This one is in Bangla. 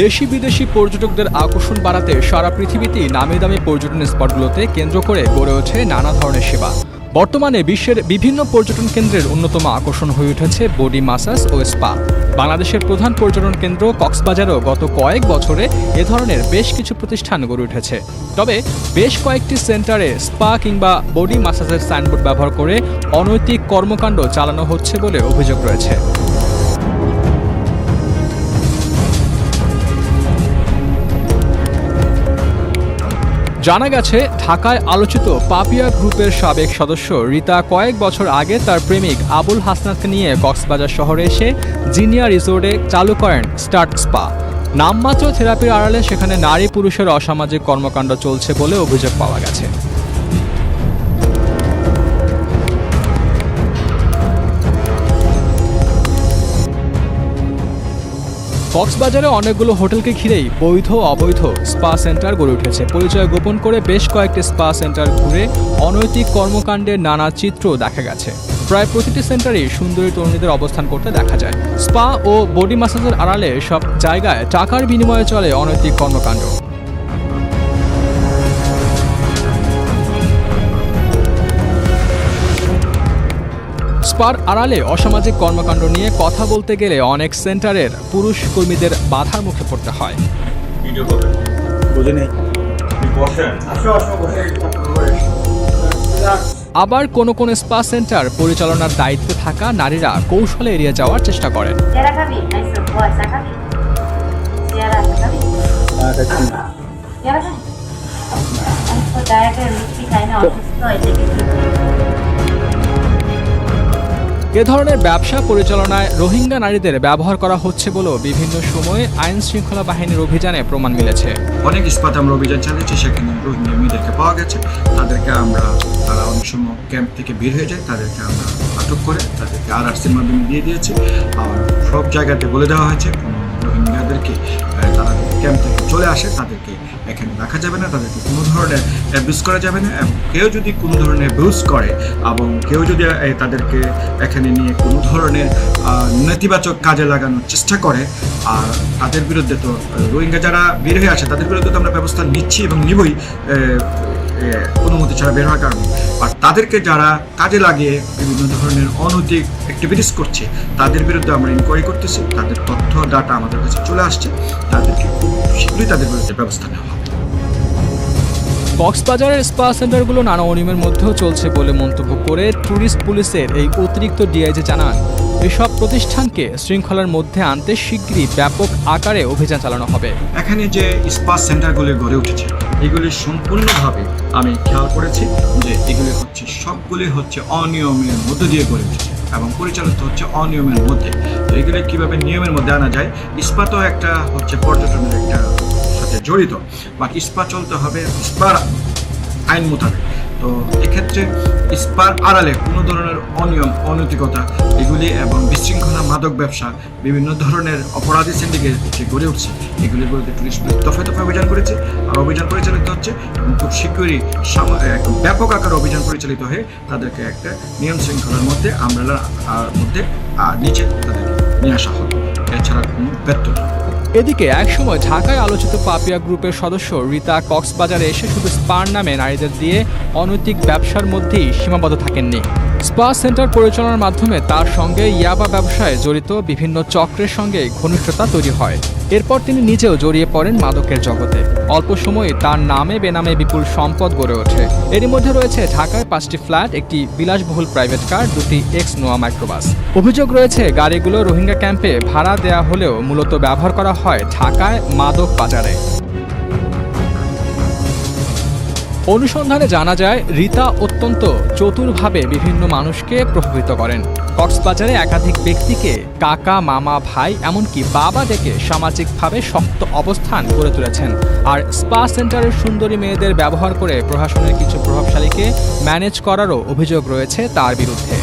দেশি বিদেশি পর্যটকদের আকর্ষণ বাড়াতে সারা পৃথিবীতেই নামি দামি পর্যটন স্পটগুলোতে কেন্দ্র করে গড়ে ওঠে নানা ধরনের সেবা। বর্তমানে বিশ্বের বিভিন্ন পর্যটন কেন্দ্রের অন্যতম আকর্ষণ হয়ে উঠেছে বডি মাসাজ ও স্পা। বাংলাদেশের প্রধান পর্যটন কেন্দ্র কক্সবাজারও গত কয়েক বছরে এ ধরনের বেশ কিছু প্রতিষ্ঠান গড়ে উঠেছে। তবে বেশ কয়েকটি সেন্টারে স্পা কিংবা বডি মাসাজের সাইনবোর্ড ব্যবহার করে অনৈতিক কর্মকাণ্ড চালানো হচ্ছে বলে অভিযোগ রয়েছে। জানা গেছে, ঢাকায় আলোচিত পাপিয়া গ্রুপের সাবেক সদস্য রিতা কয়েক বছর আগে তার প্রেমিক আবুল হাসনাতকে নিয়ে কক্সবাজার শহরে এসে জিনিয়া রিসোর্টে চালু করেন স্টার্ট স্পা। নামমাত্র থেরাপির আড়ালে সেখানে নারী পুরুষের অসামাজিক কর্মকাণ্ড চলছে বলে অভিযোগ পাওয়া গেছে। কক্সবাজারে অনেকগুলো হোটেলকে ঘিরেই বৈধ অবৈধ স্পা সেন্টার গড়ে উঠেছে। পরিচয় গোপন করে বেশ কয়েকটি স্পা সেন্টার ঘুরে অনৈতিক কর্মকাণ্ডের নানা চিত্র দেখা গেছে। প্রায় প্রতিটি সেন্টারেই সুন্দরী তরুণীদের অবস্থান করতে দেখা যায়। স্পা ও বডি ম্যাসাজের আড়ালে সব জায়গায় টাকার বিনিময়ে চলে অনৈতিক কর্মকাণ্ড। স্পার আড়ালে অসামাজিক কর্মকাণ্ড নিয়ে কথা বলতে গেলে অনেক সেন্টারের পুরুষ কর্মীদের বাধার মুখে পড়তে হয়। আবার কোন কোন স্পা সেন্টার পরিচালনার দায়িত্বে থাকা নারীরা কৌশলে এড়িয়ে যাওয়ার চেষ্টা করেন। এ ধরনের ব্যবসা পরিচালনায় রোহিঙ্গা নারীদের ব্যবহার করা হচ্ছে বলেও বিভিন্ন সময়ে আইন শৃঙ্খলা বাহিনীর অভিযানে প্রমাণ মিলেছে। অনেক ইস্পাত আমরা অভিযান চালিয়েছি, সেখানে রোহিঙ্গা মেয়েদেরকে পাওয়া গেছে। তাদেরকে আমরা, তারা অনেক সময় ক্যাম্প থেকে বের হয়ে যায়, তাদেরকে আমরা আটক করে তাদেরকে আর আরসির মাধ্যমে দিয়ে দিয়েছি। আর সব জায়গাতে বলে দেওয়া হয়েছে, কোনো রোহিঙ্গাদেরকে তারা ক্যাম্প থেকে চলে আসে, তাদেরকে এখানে রাখা যাবে না, তাদেরকে কোনো ধরনের অ্যাবিউজ করা যাবে না এবং কেউ যদি কোনো ধরনের অ্যাবিউজ করে এবং কেউ যদি তাদেরকে এখানে নিয়ে কোনো ধরনের নেতিবাচক কাজে লাগানোর চেষ্টা করে আর তাদের বিরুদ্ধে তো রোহিঙ্গা যারা বের হয়ে আসে, তাদের বিরুদ্ধে তো আমরা ব্যবস্থা নিচ্ছি এবং নিবই অনুমতি ছাড়া বের হওয়ার কারণে। আর তাদেরকে যারা কাজে লাগিয়ে বিভিন্ন ধরনের অনৈতিক অ্যাক্টিভিটিস করছে, তাদের বিরুদ্ধে আমরা ইনকোয়ারি করতেছি, তাদের তথ্য ডাটা আমাদের কাছে চলে আসছে, তাদেরকে খুব শীঘ্রই তাদের বিরুদ্ধে ব্যবস্থা নেওয়া হবে। কক্সবাজারের স্পা সেন্টারগুলো নানা অনিয়মের মধ্যেও চলছে বলে মন্তব্য করে ট্যুরিস্ট পুলিশের এই অতিরিক্ত ডিআইজি জানান এসব প্রতিষ্ঠানকে শৃঙ্খলার মধ্যে আনতে শিগগিরই ব্যাপক আকারে অভিযান চালানো হবে। এখানে যে ইস্পাত সেন্টারগুলি গড়ে উঠেছে, এগুলি সম্পূর্ণভাবে আমি খেয়াল করেছি যে এগুলি হচ্ছে, সবগুলি হচ্ছে অনিয়মের মধ্য দিয়ে গড়ে উঠেছে এবং পরিচালিত হচ্ছে অনিয়মের মধ্যে। তো এগুলি কীভাবে নিয়মের মধ্যে আনা যায়? ইস্পাতও একটা হচ্ছে পর্যটনের একটা সাথে জড়িত। বা ইস্পাত চলতে হবে, ইস্পার আইন মোতাবেক। তো এক্ষেত্রে ইস্পার আড়ালে কোনো ধরনের অনিয়ম, অনৈতিকতা, এগুলি এবং বিশৃঙ্খলা মাদক ব্যবসা, বিভিন্ন ধরনের অপরাধী সিন্ডিকেট যে গড়ে উঠছে, এগুলির বিরুদ্ধে পুলিশ দফায় দফায় অভিযান করেছে। আর অভিযান পরিচালিত হচ্ছে এবং খুব শীঘ্রই ব্যাপক আকারে অভিযান পরিচালিত হয়ে তাদেরকে একটা নিয়ম শৃঙ্খলার মধ্যে আমরালার মধ্যে নিচে তাদেরকে নিয়ে আসা হবে। এছাড়া কোনো ব্যর্থ এদিকে একসময় ঢাকায় আলোচিত পাপিয়া গ্রুপের সদস্য রীতা কক্সবাজারে এসে শুধু স্পার নামে নারীদের দিয়ে অনৈতিক ব্যবসার মধ্যেই সীমাবদ্ধ থাকেননি। স্পা সেন্টার পরিচালনার মাধ্যমে তার সঙ্গে ইয়াবা ব্যবসায় জড়িত বিভিন্ন চক্রের সঙ্গে ঘনিষ্ঠতা তৈরি হয়। এরপর তিনি নিজেও জড়িয়ে পড়েন মাদকের জগতে। অল্প সময়ে তার নামে বেনামে বিপুল সম্পদ গড়ে ওঠে। এরই মধ্যে রয়েছে ঢাকায় পাঁচটি ফ্ল্যাট, একটি বিলাসবহুল প্রাইভেট কার, দুটি এক্স নোয়া মাইক্রোবাস। অভিযোগ রয়েছে, গাড়িগুলো রোহিঙ্গা ক্যাম্পে ভাড়া দেয়া হলেও মূলত ব্যবহার করা হয় ঢাকায় মাদক বাজারে। অনুসন্ধানে জানা যায়, রীতা অত্যন্ত চতুরভাবে বিভিন্ন মানুষকে প্রভাবিত করেন। কক্সবাজারে একাধিক ব্যক্তিকে কাকা, মামা, ভাই, এমনকি বাবা ডেকে সামাজিকভাবে শক্ত অবস্থান গড়ে তুলেছেন। আর স্পা সেন্টারের সুন্দরী মেয়েদের ব্যবহার করে প্রশাসনের কিছু প্রভাবশালীকে ম্যানেজ করারও অভিযোগ রয়েছে তার বিরুদ্ধে।